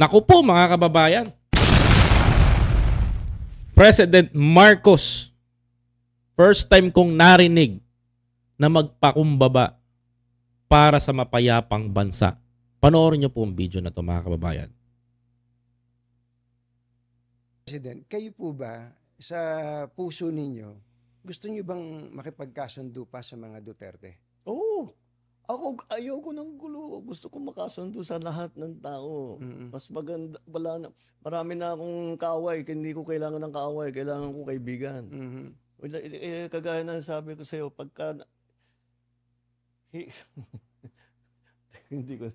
Naku po mga kababayan. President Marcos, first time kong narinig na magpakumbaba para sa mapayapang bansa. Panoorin niyo po ang video na to mga kababayan. President, kayo po ba sa puso ninyo, gusto niyo bang makipagkasundo pa sa mga Duterte? Oo. Ako, ayaw ko ng gulo. Gusto ko makasundo sa lahat ng tao. Mm-mm. Mas maganda, wala na, marami na akong kaaway, hindi ko kailangan ng kaaway, kailangan ko kaibigan. Mhm. Wala, eh, eh, kagaya na sabi ko sa'yo, pagka, Hi- hindi ko,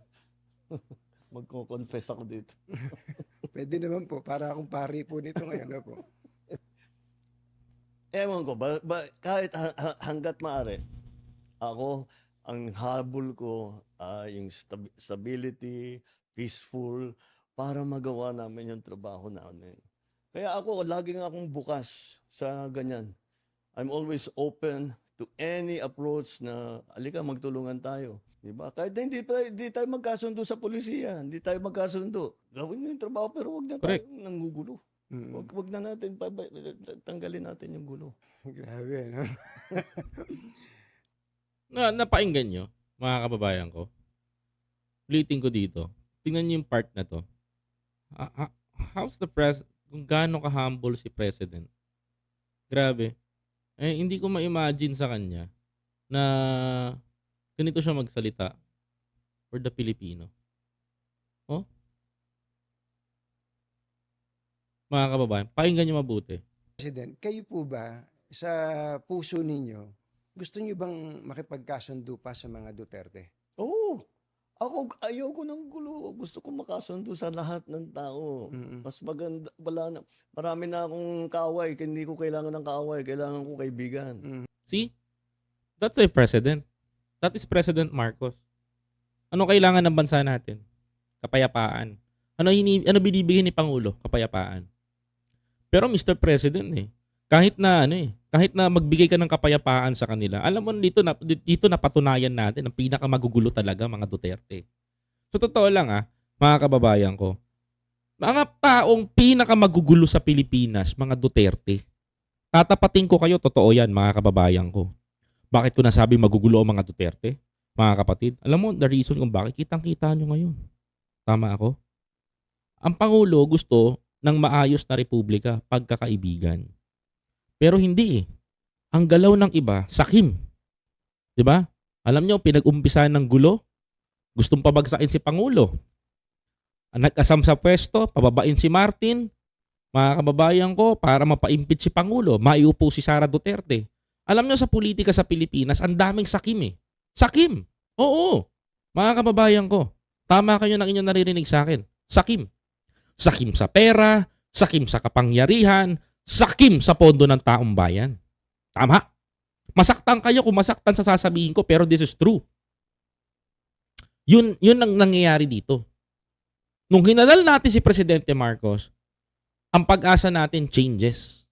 magko-confess ako dito. Pwede naman po, para akong pari po nito ngayon. ano po? Ewan ko, ba, ba, kahit ha- ha- hanggat maaari, ako, ang habol ko, ah, yung stab- stability, peaceful, para magawa namin yung trabaho namin. Kaya ako, laging akong bukas sa ganyan. I'm always open to any approach na, alika, magtulungan tayo. Diba? Kahit na hindi, hindi tayo magkasundo sa polisiya, hindi tayo magkasundo. Gawin nyo yung trabaho, pero wag na Correct. tayo nanggugulo. Mm. Wag, wag na natin, tanggalin natin yung gulo. Grabe, no? Na, napainggan nyo, mga kababayan ko. Ulitin ko dito. Tingnan nyo yung part na to. How's the pres... Kung gaano ka-humble si President. Grabe. Eh, hindi ko ma-imagine sa kanya na ganito siya magsalita for the Filipino. Oh? Mga kababayan, pakinggan nyo mabuti. President, kayo po ba sa puso ninyo, gusto niyo bang makipagkasundo pa sa mga Duterte? Oo. Ako, ayaw ko ng gulo. Gusto ko makasundo sa lahat ng tao. Mm-mm. Mas maganda, wala na, marami na akong kaaway, hindi ko kailangan ng kaaway, kailangan ko kaibigan. See? That's a president. That is President Marcos. Ano kailangan ng bansa natin? Kapayapaan. Ano, hini, ano binibigyan ni Pangulo? Kapayapaan. Pero Mr. President eh, kahit na ano eh, kahit na magbigay ka ng kapayapaan sa kanila, alam mo dito na dito napatunayan natin ang pinakamagugulo talaga mga Duterte. So totoo lang ah, mga kababayan ko. Mga taong pinakamagugulo sa Pilipinas, mga Duterte. Tatapatin ko kayo, totoo yan mga kababayan ko. Bakit ko nasabi magugulo ang mga Duterte? Mga kapatid, alam mo the reason kung bakit kitang-kita nyo ngayon. Tama ako? Ang Pangulo gusto ng maayos na republika, pagkakaibigan. Pero hindi eh. Ang galaw ng iba, sakim. 'Di ba? Alam nyo, pinag-umpisahan ng gulo, gustong pabagsakin si Pangulo. Ang Nag-asam sa pwesto, pababain si Martin, mga kababayan ko, para mapa-impeach si Pangulo, maiupo si Sara Duterte. Alam nyo sa politika sa Pilipinas, ang daming sakim eh. Sakim! Oo! Mga kababayan ko, tama kayo ng inyong naririnig sa akin. Sakim. Sakim sa pera, sakim sa kapangyarihan, sakim sa pondo ng taong bayan. Tama. Masaktan kayo kung masaktan sa sasabihin ko, pero this is true. Yun, yun ang nangyayari dito. Nung hinadal natin si Presidente Marcos, ang pag-asa natin changes.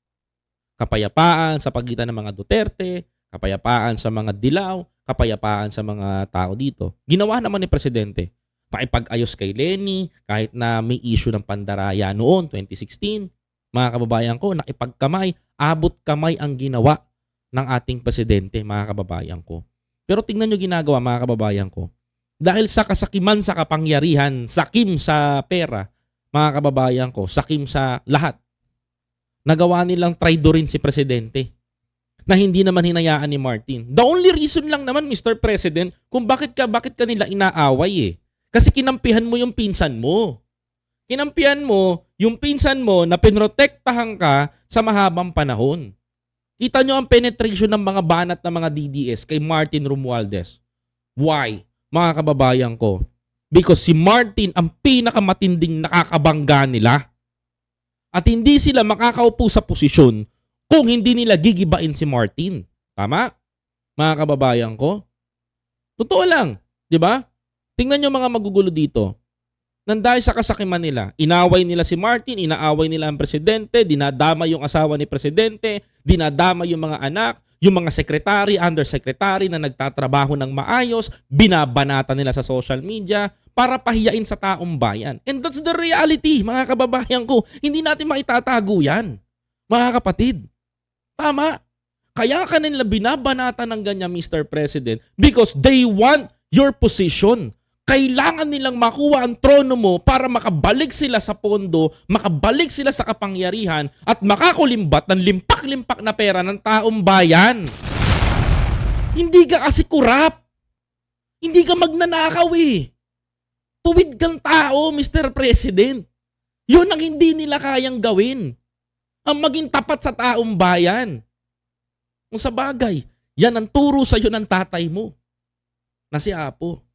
Kapayapaan sa pagitan ng mga Duterte, kapayapaan sa mga dilaw, kapayapaan sa mga tao dito. Ginawa naman ni Presidente. Makipag-ayos kay Lenny, kahit na may issue ng pandaraya noon, 2016. Mga kababayan ko, nakipagkamay, abot kamay ang ginawa ng ating Presidente, mga kababayan ko. Pero tingnan nyo ginagawa, mga kababayan ko. Dahil sa kasakiman sa kapangyarihan, sakim sa pera, mga kababayan ko, sakim sa lahat, nagawa nilang traidorin si Presidente na hindi naman hinayaan ni Martin. The only reason lang naman, Mr. President, kung bakit ka, bakit ka nila inaaway eh. Kasi kinampihan mo yung pinsan mo. Kinampihan mo yung pinsan mo na pinrotektahan ka sa mahabang panahon. Kita nyo ang penetration ng mga banat ng mga DDS kay Martin Romualdez. Why? Mga kababayan ko. Because si Martin ang pinakamatinding nakakabangga nila. At hindi sila makakaupo sa posisyon kung hindi nila gigibain si Martin. Tama? Mga kababayan ko. Totoo lang. Di ba? Tingnan nyo mga magugulo dito. Nang dahil sa kasakiman nila, inaway nila si Martin, inaaway nila ang presidente, dinadama yung asawa ni presidente, dinadama yung mga anak, yung mga sekretary, undersecretary na nagtatrabaho ng maayos, binabanata nila sa social media para pahiyain sa taong bayan. And that's the reality, mga kababayan ko. Hindi natin maitatago yan, mga kapatid. Tama. Kaya ka nila binabanata ng ganyan, Mr. President, because they want your position kailangan nilang makuha ang trono mo para makabalik sila sa pondo, makabalik sila sa kapangyarihan at makakulimbat ng limpak-limpak na pera ng taong bayan. Hindi ka kasi kurap. Hindi ka magnanakaw eh. Tuwid kang tao, Mr. President. Yun ang hindi nila kayang gawin. Ang maging tapat sa taong bayan. Kung sa bagay, yan ang turo sa iyo ng tatay mo na si Apo.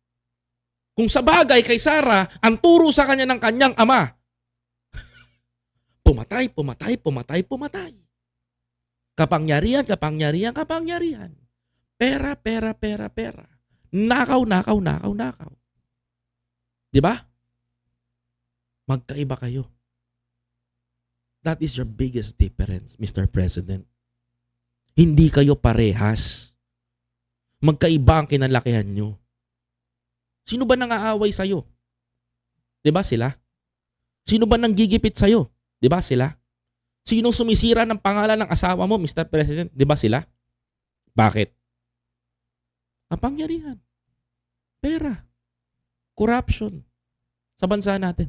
Kung sa bagay kay Sarah, ang turo sa kanya ng kanyang ama. pumatay, pumatay, pumatay, pumatay. Kapangyarihan, kapangyarihan, kapangyarihan. Pera, pera, pera, pera. Nakaw, nakaw, nakaw, nakaw. Di ba? Magkaiba kayo. That is your biggest difference, Mr. President. Hindi kayo parehas. Magkaiba ang kinalakihan nyo. Sino ba nang-aaway sa'yo? 'Di ba sila? Sino ba nang gigipit sa'yo? ba sila? Sino sumisira ng pangalan ng asawa mo, Mr. President? ba sila? Bakit? Kapangyarihan. Pera. Corruption. Sa bansa natin.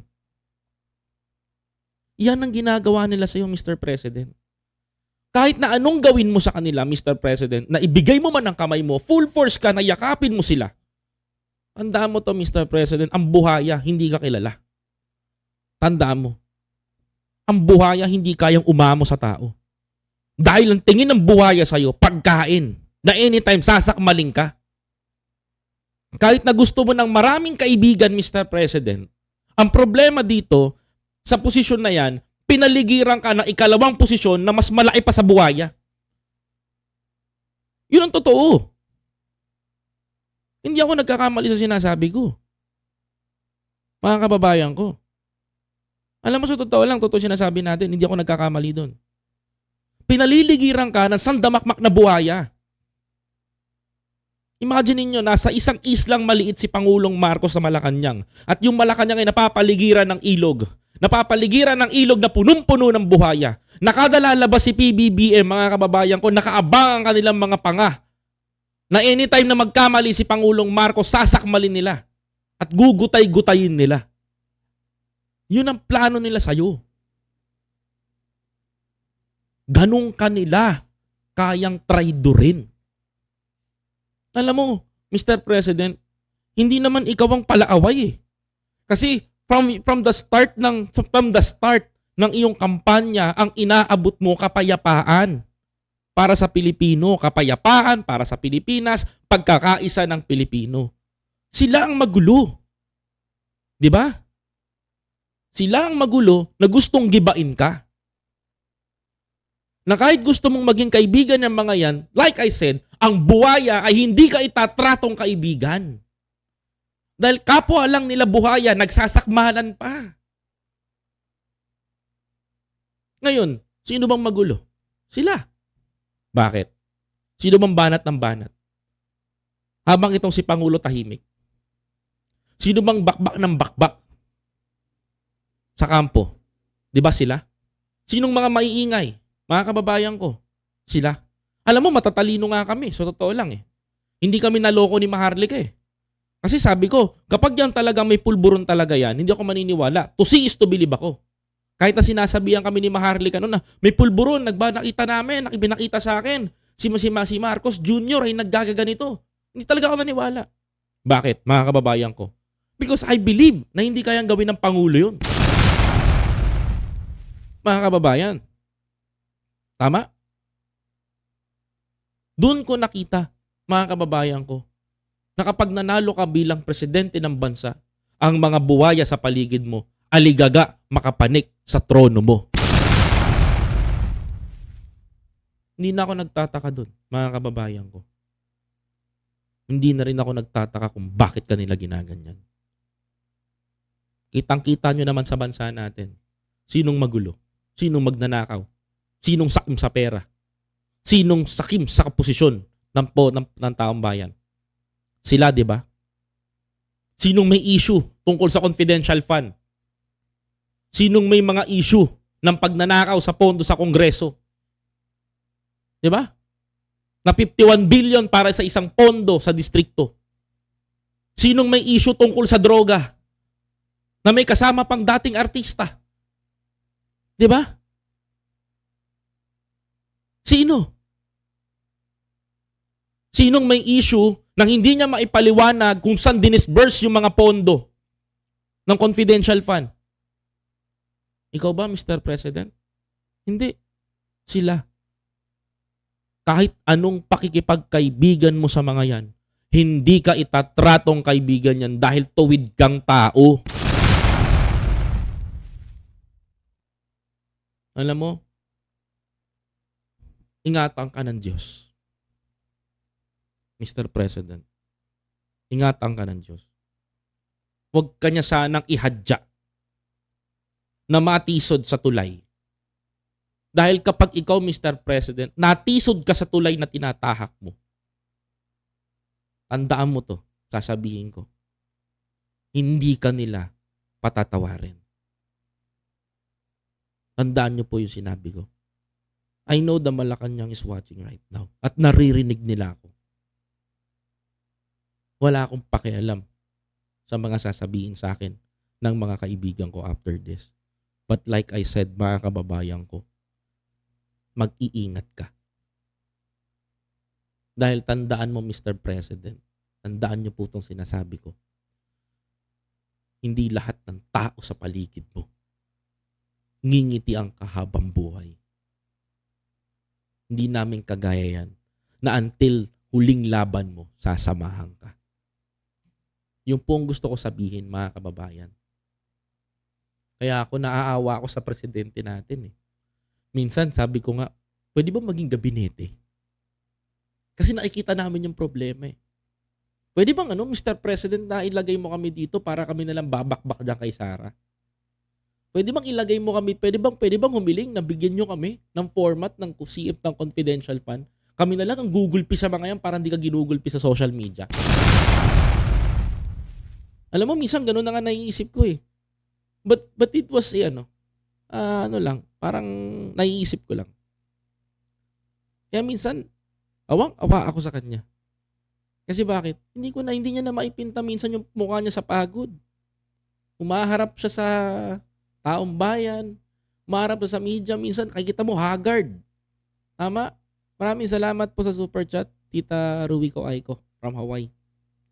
Yan ang ginagawa nila sa'yo, Mr. President. Kahit na anong gawin mo sa kanila, Mr. President, na ibigay mo man ang kamay mo, full force ka na yakapin mo sila, Tandaan mo to, Mr. President, ang buhaya, hindi ka kilala. Tandaan mo. Ang buhaya, hindi kayang umamo sa tao. Dahil ang tingin ng buhaya sa'yo, pagkain, na anytime sasakmaling ka. Kahit na gusto mo ng maraming kaibigan, Mr. President, ang problema dito, sa posisyon na yan, pinaligiran ka ng ikalawang posisyon na mas malaki pa sa buhaya. Yun ang totoo. Hindi ako nagkakamali sa sinasabi ko. Mga kababayan ko. Alam mo sa totoo lang, totoo sinasabi natin, hindi ako nagkakamali doon. Pinaliligiran ka ng sandamakmak na buhaya. Imagine niyo nasa isang islang maliit si Pangulong Marcos sa Malacanang at yung Malacanang ay napapaligiran ng ilog. Napapaligiran ng ilog na punong-puno ng buhaya. Nakadalalabas si PBBM, mga kababayan ko, nakaabang ang kanilang mga panga na anytime na magkamali si Pangulong Marcos, sasakmalin nila at gugutay-gutayin nila. Yun ang plano nila sa'yo. Ganong kanila kayang traidorin. Alam mo, Mr. President, hindi naman ikaw ang palaaway eh. Kasi from, from the start ng from the start ng iyong kampanya, ang inaabot mo kapayapaan para sa Pilipino, kapayapaan para sa Pilipinas, pagkakaisa ng Pilipino. Sila ang magulo. 'Di ba? Sila ang magulo na gustong gibain ka. Na kahit gusto mong maging kaibigan ng mga yan, like I said, ang buhaya ay hindi ka itatratong kaibigan. Dahil kapwa lang nila buhaya, nagsasakmalan pa. Ngayon, sino bang magulo? Sila. Bakit? Sino bang banat ng banat? Habang itong si Pangulo tahimik. Sino bang bakbak ng bakbak? Sa kampo. Di ba sila? Sinong mga maiingay? Mga kababayan ko. Sila. Alam mo, matatalino nga kami. So, totoo lang eh. Hindi kami naloko ni Maharlika eh. Kasi sabi ko, kapag yan talaga may pulburon talaga yan, hindi ako maniniwala. To see is to believe ako. Kahit na sinasabihan kami ni Maharlika noon na may pulburon, nagba nakita namin, nakibinakita sa akin. Si, si, si Marcos Jr. ay naggagaganito. Hindi talaga ako naniwala. Bakit, mga kababayan ko? Because I believe na hindi kayang gawin ng Pangulo yun. Mga kababayan. Tama? Doon ko nakita, mga kababayan ko, na kapag nanalo ka bilang presidente ng bansa, ang mga buwaya sa paligid mo, aligaga makapanik sa trono mo. Hindi na ako nagtataka doon, mga kababayan ko. Hindi na rin ako nagtataka kung bakit kanila ginaganyan. Kitang-kita nyo naman sa bansa natin. Sinong magulo? Sinong magnanakaw? Sinong sakim sa pera? Sinong sakim sa posisyon ng, po, ng, ng taong bayan? Sila, di ba? Sinong may issue tungkol sa confidential fund? Sinong may mga issue ng pagnanakaw sa pondo sa Kongreso? Di ba? Na 51 billion para sa isang pondo sa distrikto. Sinong may issue tungkol sa droga? Na may kasama pang dating artista. Di ba? Sino? Sinong may issue nang hindi niya maipaliwanag kung saan dinisburse yung mga pondo ng confidential fund? Ikaw ba, Mr. President? Hindi. Sila. Kahit anong pakikipagkaibigan mo sa mga yan, hindi ka itatratong kaibigan yan dahil tuwid kang tao. Alam mo, ingatan ka ng Diyos. Mr. President, ingatan ka ng Diyos. Huwag ka niya sanang ihadya na matisod sa tulay. Dahil kapag ikaw, Mr. President, natisod ka sa tulay na tinatahak mo, tandaan mo to, sasabihin ko, hindi ka nila patatawarin. Tandaan niyo po yung sinabi ko. I know the Malacanang is watching right now at naririnig nila ako. Wala akong pakialam sa mga sasabihin sa akin ng mga kaibigan ko after this. But like I said, mga kababayan ko, mag-iingat ka. Dahil tandaan mo, Mr. President, tandaan niyo po itong sinasabi ko. Hindi lahat ng tao sa paligid mo ngingiti ang kahabang buhay. Hindi namin kagaya yan na until huling laban mo, sasamahan ka. Yung po ang gusto ko sabihin, mga kababayan. Kaya ako naaawa ako sa presidente natin eh. Minsan sabi ko nga, pwede ba maging gabinete? Kasi nakikita namin yung problema eh. Pwede bang ano, Mr. President, na ilagay mo kami dito para kami nalang babakbak dyan kay Sarah? Pwede bang ilagay mo kami, pwede bang, pwede bang humiling na bigyan nyo kami ng format ng CF ng confidential fund? Kami na lang ang gugulpi sa mga yan para hindi ka ginugulpi sa social media. Alam mo, minsan ganun na nga naiisip ko eh. But, but it was, eh, ano, ah, ano lang, parang naiisip ko lang. Kaya minsan, awang-awa ako sa kanya. Kasi bakit? Hindi ko na, hindi niya na maipinta minsan yung mukha niya sa pagod. Umaharap siya sa taong bayan, umaharap siya sa media, minsan nakikita mo haggard. Tama? Maraming salamat po sa super chat, Tita Ruiko Aiko from Hawaii.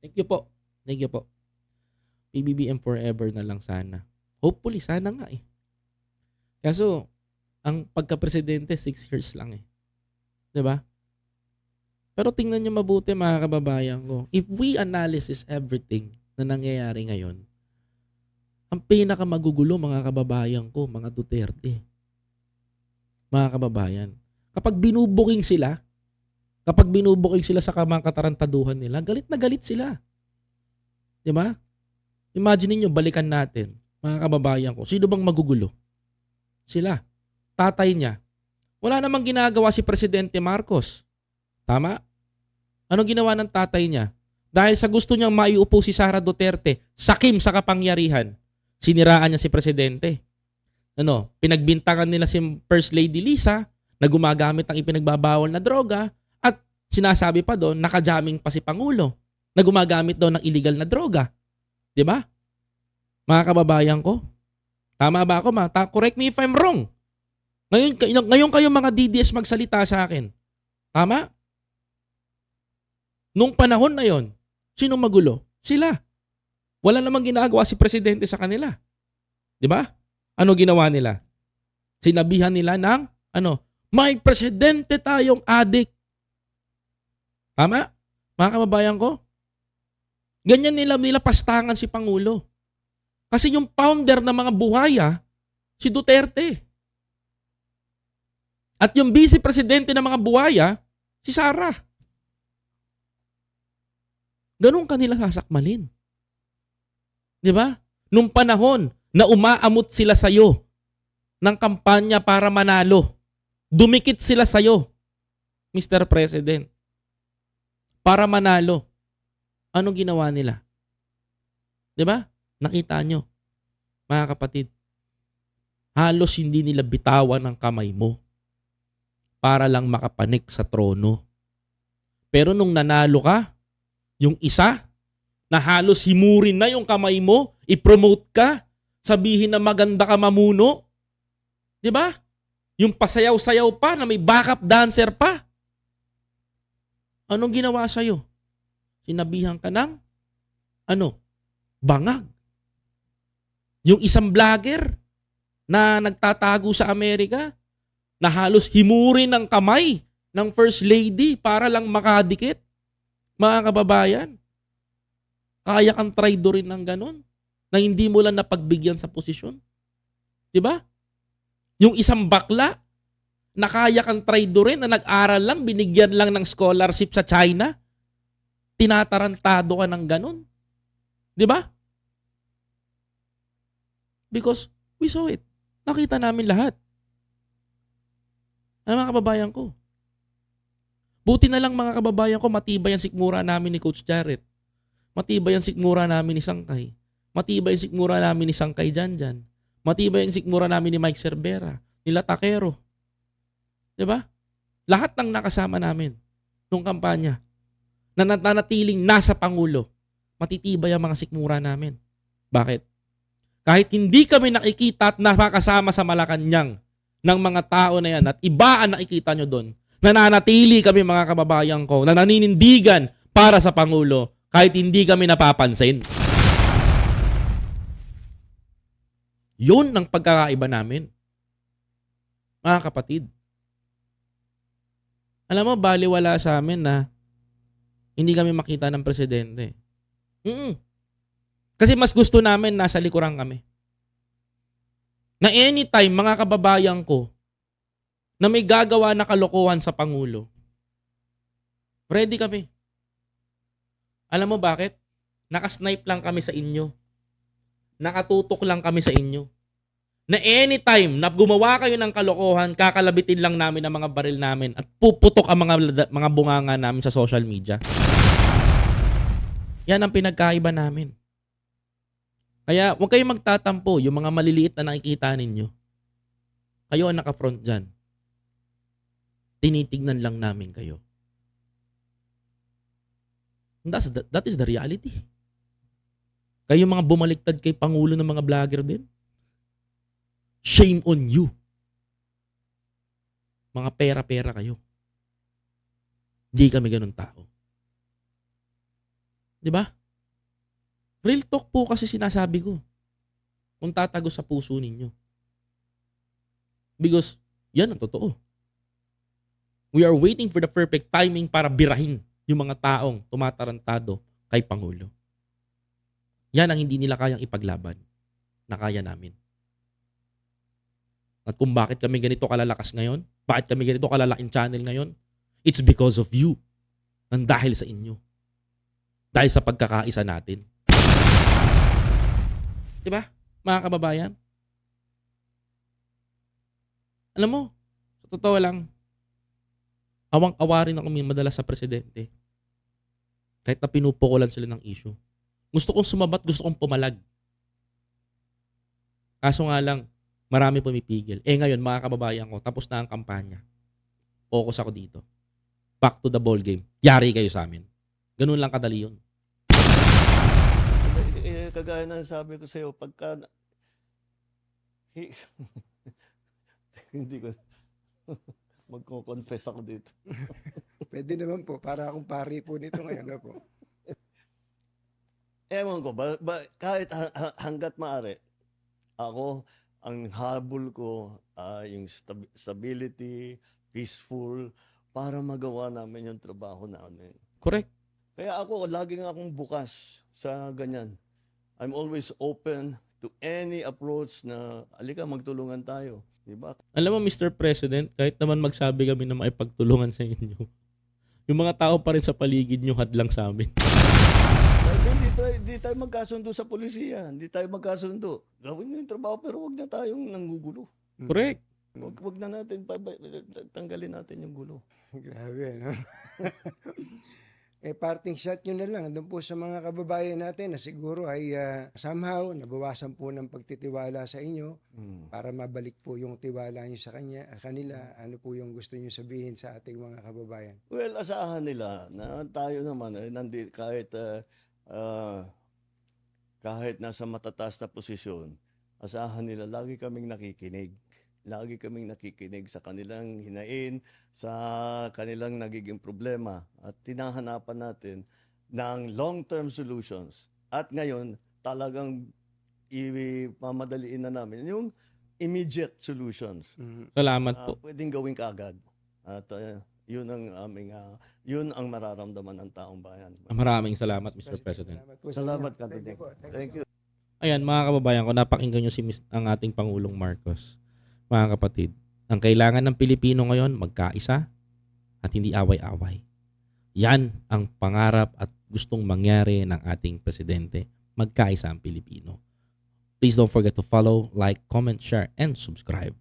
Thank you po. Thank you po. PBBM forever na lang sana. Hopefully, sana nga eh. Kaso, ang pagka-presidente, 6 years lang eh. ba? Pero tingnan niyo mabuti mga kababayan ko. If we analysis everything na nangyayari ngayon, ang pinaka magugulo mga kababayan ko, mga Duterte. Mga kababayan. Kapag binubuking sila, kapag binubuking sila sa kamang katarantaduhan nila, galit na galit sila. 'Di ba? Imagine niyo balikan natin, mga kababayan ko. Sino bang magugulo? Sila. Tatay niya. Wala namang ginagawa si Presidente Marcos. Tama? Ano ginawa ng tatay niya? Dahil sa gusto niyang maiupo si Sara Duterte, sakim sa kapangyarihan, siniraan niya si Presidente. Ano, pinagbintangan nila si First Lady Lisa na gumagamit ng ipinagbabawal na droga at sinasabi pa doon, nakajaming pa si Pangulo na gumagamit daw ng illegal na droga. 'Di ba? Mga kababayan ko, tama ba ako? Ma? Correct me if I'm wrong. Ngayon, ngayon kayo mga DDS magsalita sa akin. Tama? Nung panahon na yon, sino magulo? Sila. Wala namang ginagawa si presidente sa kanila. 'Di ba? Ano ginawa nila? Sinabihan nila ng ano, may presidente tayong adik. Tama? Mga kababayan ko? Ganyan nila nila pastangan si Pangulo. Kasi yung founder ng mga buhaya, si Duterte. At yung vice presidente ng mga buhaya, si Sara. Ganun kanila sasakmalin. Di ba? nung panahon na umaamot sila sa'yo ng kampanya para manalo. Dumikit sila sa'yo, Mr. President, para manalo. Anong ginawa nila? 'Di ba? Nakita nyo, mga kapatid. Halos hindi nila bitawan ang kamay mo para lang makapanik sa trono. Pero nung nanalo ka, yung isa na halos himurin na yung kamay mo, i-promote ka, sabihin na maganda ka mamuno. 'Di ba? Yung pasayaw-sayaw pa na may backup dancer pa. Anong ginawa sa'yo? Sinabihan ka ng ano? Bangag. Yung isang vlogger na nagtatago sa Amerika na halos himurin ng kamay ng First Lady para lang makadikit. Mga kababayan, kaya kang traidorin ng ganon na hindi mo lang napagbigyan sa posisyon. 'Di ba? Yung isang bakla na kaya kang traidorin na nag-aral lang, binigyan lang ng scholarship sa China, tinatarantado ka ng ganon. 'Di ba? Because we saw it. Nakita namin lahat. Ano mga kababayan ko? Buti na lang mga kababayan ko, matibay ang sikmura namin ni Coach Jarrett. Matibay ang sikmura namin ni Sangkay. Matibay ang sikmura namin ni Sangkay Janjan. Matibay ang sikmura namin ni Mike Cervera, nila Takero. 'Di ba? Lahat ng nakasama namin nung kampanya na nanatiling nasa Pangulo, matitibay ang mga sikmura namin. Bakit? Kahit hindi kami nakikita at nakakasama sa Malacanang ng mga tao na yan at iba ang nakikita nyo doon, nananatili kami mga kababayan ko na naninindigan para sa Pangulo kahit hindi kami napapansin. Yun ang pagkakaiba namin. Mga kapatid. Alam mo, baliwala sa amin na hindi kami makita ng presidente. Mm Kasi mas gusto namin nasa likuran kami. Na anytime, mga kababayan ko, na may gagawa na kalokohan sa Pangulo, ready kami. Alam mo bakit? Nakasnipe lang kami sa inyo. Nakatutok lang kami sa inyo. Na anytime na gumawa kayo ng kalokohan, kakalabitin lang namin ang mga baril namin at puputok ang mga, mga bunganga namin sa social media. Yan ang pinagkaiba namin. Kaya huwag kayong magtatampo yung mga maliliit na nakikita ninyo. Kayo ang naka-front dyan. Tinitignan lang namin kayo. That's the, that is the reality. Kayo mga bumaliktad kay Pangulo ng mga vlogger din. Shame on you. Mga pera-pera kayo. Di kami ganun tao. Di ba? Real talk po kasi sinasabi ko. Kung tatago sa puso ninyo. Because yan ang totoo. We are waiting for the perfect timing para birahin yung mga taong tumatarantado kay Pangulo. Yan ang hindi nila kayang ipaglaban na kaya namin. At kung bakit kami ganito kalalakas ngayon, bakit kami ganito kalalaking channel ngayon, it's because of you. Nang dahil sa inyo. Dahil sa pagkakaisa natin. Di ba, mga kababayan? Alam mo, sa totoo lang, awang-awa rin ako madalas sa presidente. Kahit na pinupukulan sila ng issue. Gusto kong sumabat, gusto kong pumalag. Kaso nga lang, marami pumipigil. Eh ngayon, mga kababayan ko, tapos na ang kampanya. Focus ako dito. Back to the ball game. Yari kayo sa amin. Ganun lang kadali yun. Eh, kagaya ng sabi ko sa'yo, pagka... Hi- Hindi ko... Magko-confess ako dito. Pwede naman po, para akong pari po nito ngayon. Ano po? Ewan ko, ba, ba, kahit ha- ha- hanggat maaari, ako, ang habol ko, ah, yung stab- stability, peaceful, para magawa namin yung trabaho namin. Correct. Kaya ako, laging akong bukas sa ganyan. I'm always open to any approach na, alika, magtulungan tayo. Di ba? Alam mo, Mr. President, kahit naman magsabi kami na maipagtulungan sa inyo, yung mga tao pa rin sa paligid nyo hadlang sa amin. Hindi, tayo, hindi tayo magkasundo sa polisiya. Hindi tayo magkasundo. Gawin nyo yung trabaho pero wag na tayong nanggugulo. Correct. Wag, wag na natin, tanggalin natin yung gulo. Grabe, no? eh, parting shot nyo na lang doon po sa mga kababayan natin na siguro ay ah, somehow nabawasan po ng pagtitiwala sa inyo para mabalik po yung tiwala nyo sa kanya, kanila. Ano po yung gusto nyo sabihin sa ating mga kababayan? Well, asahan nila na tayo naman, eh, nandi, kahit, ah, ah, kahit nasa matataas na posisyon, asahan nila, lagi kaming nakikinig. Lagi kaming nakikinig sa kanilang hinain, sa kanilang nagiging problema at tinahanapan natin ng long-term solutions. At ngayon, talagang ipamadaliin na namin yung immediate solutions Mhm. Salamat na po. pwedeng gawin kaagad. At uh, yun ang aming ah, yun ang mararamdaman ng taong bayan. Maraming salamat, Mr. President. Salamat sa Salamat ka Thank you. Thank you. Ayan, mga kababayan ko, napakinggan nyo si ang ating Pangulong Marcos. Mga kapatid, ang kailangan ng Pilipino ngayon, magkaisa at hindi away-away. Yan ang pangarap at gustong mangyari ng ating Presidente. Magkaisa ang Pilipino. Please don't forget to follow, like, comment, share, and subscribe.